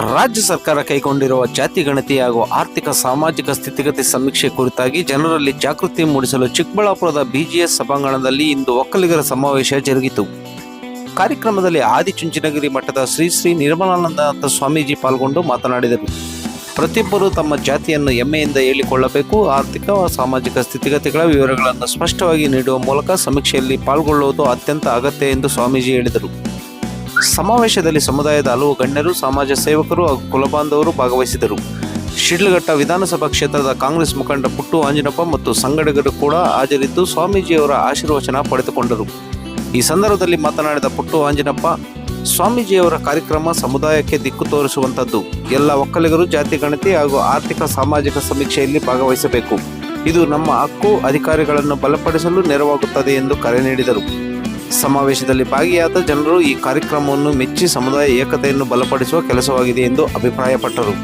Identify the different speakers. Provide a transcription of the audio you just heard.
Speaker 1: ರಾಜ್ಯ ಸರ್ಕಾರ ಕೈಗೊಂಡಿರುವ ಜಾತಿ ಗಣತಿ ಹಾಗೂ ಆರ್ಥಿಕ ಸಾಮಾಜಿಕ ಸ್ಥಿತಿಗತಿ ಸಮೀಕ್ಷೆ ಕುರಿತಾಗಿ ಜನರಲ್ಲಿ ಜಾಗೃತಿ ಮೂಡಿಸಲು ಚಿಕ್ಕಬಳ್ಳಾಪುರದ ಬಿಜಿಎಸ್ ಸಭಾಂಗಣದಲ್ಲಿ ಇಂದು ಒಕ್ಕಲಿಗರ ಸಮಾವೇಶ ಜರುಗಿತು. ಕಾರ್ಯಕ್ರಮದಲ್ಲಿ ಆದಿಚುಂಚನಗಿರಿ ಮಠದ ಶ್ರೀ ಶ್ರೀ ನಿರ್ಮಲಾನಂದನಾಥ ಸ್ವಾಮೀಜಿ ಪಾಲ್ಗೊಂಡು ಮಾತನಾಡಿದರು. ಪ್ರತಿಯೊಬ್ಬರೂ ತಮ್ಮ ಜಾತಿಯನ್ನು ಹೆಮ್ಮೆಯಿಂದ ಹೇಳಿಕೊಳ್ಳಬೇಕು, ಆರ್ಥಿಕ ಸಾಮಾಜಿಕ ಸ್ಥಿತಿಗತಿಗಳ ವಿವರಗಳನ್ನು ಸ್ಪಷ್ಟವಾಗಿ ನೀಡುವ ಮೂಲಕ ಸಮೀಕ್ಷೆಯಲ್ಲಿ ಪಾಲ್ಗೊಳ್ಳುವುದು ಅತ್ಯಂತ ಅಗತ್ಯ ಎಂದು ಸ್ವಾಮೀಜಿ ಹೇಳಿದರು. ಸಮಾವೇಶದಲ್ಲಿ ಸಮುದಾಯದ ಹಲವು ಗಣ್ಯರು, ಸಮಾಜ ಸೇವಕರು ಹಾಗೂ ಕುಲಬಾಂಧವರು ಭಾಗವಹಿಸಿದರು. ಶಿಡ್ಲಘಟ್ಟ ವಿಧಾನಸಭಾ ಕ್ಷೇತ್ರದ ಕಾಂಗ್ರೆಸ್ ಮುಖಂಡ ಪುಟ್ಟು ಆಂಜನಪ್ಪ ಮತ್ತು ಸಂಘಟಕರು ಕೂಡ ಹಾಜರಿದ್ದು ಸ್ವಾಮೀಜಿಯವರ ಆಶೀರ್ವಚನ ಪಡೆದುಕೊಂಡರು. ಈ ಸಂದರ್ಭದಲ್ಲಿ ಮಾತನಾಡಿದ ಪುಟ್ಟು ಆಂಜನಪ್ಪ, ಸ್ವಾಮೀಜಿಯವರ ಕಾರ್ಯಕ್ರಮ ಸಮುದಾಯಕ್ಕೆ ದಿಕ್ಕು ತೋರಿಸುವಂಥದ್ದು. ಎಲ್ಲ ಒಕ್ಕಲಿಗರು, ಜಾತಿ ಗಣತಿ ಹಾಗೂ ಆರ್ಥಿಕ ಸಾಮಾಜಿಕ ಸಮೀಕ್ಷೆಯಲ್ಲಿ ಭಾಗವಹಿಸಬೇಕು. ಇದು ನಮ್ಮ ಹಕ್ಕು, ಅಧಿಕಾರಿಗಳನ್ನು ಬಲಪಡಿಸಲು ನೆರವಾಗುತ್ತದೆ ಎಂದು ಕರೆ ನೀಡಿದರು. ಸಮಾವೇಶದಲ್ಲಿ ಭಾಗಿಯಾದ ಜನರು ಈ ಕಾರ್ಯಕ್ರಮವನ್ನು ಮೆಚ್ಚಿ ಸಮುದಾಯ ಏಕತೆಯನ್ನು ಬಲಪಡಿಸುವ ಕೆಲಸವಾಗಿದೆ ಎಂದು ಅಭಿಪ್ರಾಯಪಟ್ಟರು.